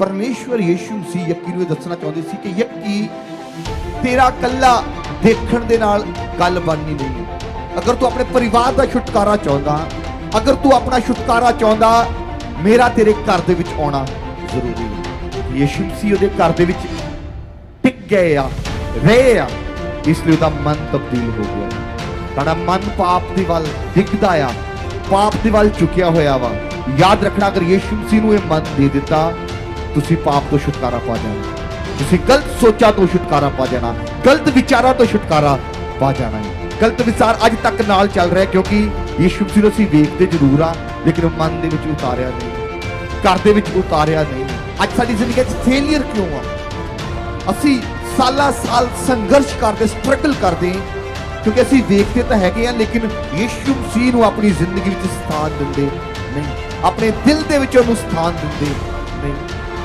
ਪਰਮੇਸ਼ਵਰ ਯੀਸ਼ੂ ਸੀ ਯੱਕੀ ਨੂੰ ਇਹ ਦੱਸਣਾ ਚਾਹੁੰਦੇ ਸੀ ਕਿ ਯੱਕੀ, ਤੇਰਾ ਕੱਲਾ ਦੇਖਣ ਦੇ ਨਾਲ ਗੱਲ ਬਣਨੀ ਨਹੀਂ ਅਗਰ ਤੂੰ ਆਪਣੇ ਪਰਿਵਾਰ ਦਾ ਛੁਟਕਾਰਾ ਚਾਹੁੰਦਾ, ਅਗਰ ਤੂੰ ਆਪਣਾ ਛੁਟਕਾਰਾ ਚਾਹੁੰਦਾ, ਮੇਰਾ ਤੇਰੇ ਘਰ ਦੇ ਵਿੱਚ ਆਉਣਾ ਜ਼ਰੂਰੀ ਹੈ ਯੀਸ਼ੂ ਸੀ ਉਹਦੇ ਘਰ ਦੇ ਵਿੱਚ ਟਿਕ ਗਏ ਆ, ਰਹੇ ਆ, ਇਸ ਲਈ ਉਹਦਾ ਮਨ ਤਬਦੀਲ ਹੋ ਗਿਆ। ਸਾਡਾ ਮਨ ਪਾਪ ਦੀ ਵੱਲ ਡਿੱਗਦਾ ਆ, ਪਾਪ ਦੀ ਵੱਲ ਝੁਕਿਆ ਹੋਇਆ ਵਾ। ਯਾਦ ਰੱਖਣਾ, ਅਗਰ ਯੀਸ਼ੂ ਸੀ ਨੂੰ ਇਹ ਮਨ ਦੇ ਦਿੱਤਾ ਤੁਸੀਂ ਪਾਪ ਤੋਂ ਛੁਟਕਾਰਾ ਪਾ ਜਾਣਾ। ਤੁਸੀਂ ਗਲਤ ਸੋਚਾਂ ਤੋਂ ਛੁਟਕਾਰਾ ਪਾ ਜਾਣਾ, ਗਲਤ ਵਿਚਾਰਾਂ ਤੋਂ ਛੁਟਕਾਰਾ ਪਾ ਜਾਣਾ ਹੈ ਗਲਤ ਵਿਚਾਰ ਅੱਜ ਤੱਕ ਨਾਲ ਚੱਲ ਰਿਹਾ ਕਿਉਂਕਿ ਯੀਸ਼ੂ ਮਸੀਹ ਨੂੰ ਅਸੀਂ ਵੇਖਦੇ ਜ਼ਰੂਰ ਆ ਲੇਕਿਨ ਉਹ ਮਨ ਦੇ ਵਿੱਚ ਉਤਾਰਿਆ ਨਹੀਂ। ਘਰ ਦੇ ਵਿੱਚ ਉਤਾਰਿਆ ਨਹੀਂ। ਅੱਜ ਸਾਡੀ ਜ਼ਿੰਦਗੀ 'ਚ ਫੇਲਿਅਰ ਕਿਉਂ ਆ? ਅਸੀਂ ਸਾਲਾਂ ਸਾਲ ਸੰਘਰਸ਼ ਕਰਦੇ ਸਟਰਗਲ ਕਰਦੇ ਕਿਉਂਕਿ ਅਸੀਂ ਵੇਖਦੇ ਤਾਂ ਹੈਗੇ ਆ ਲੇਕਿਨ ਯੀਸ਼ੂ ਮਸੀਹ ਨੂੰ ਆਪਣੀ ਜ਼ਿੰਦਗੀ ਵਿੱਚ ਸਥਾਨ ਦਿੰਦੇ ਨਹੀਂ। ਆਪਣੇ ਦਿਲ ਦੇ ਵਿੱਚ ਉਹਨੂੰ ਸਥਾਨ ਦਿੰਦੇ ਨਹੀਂ।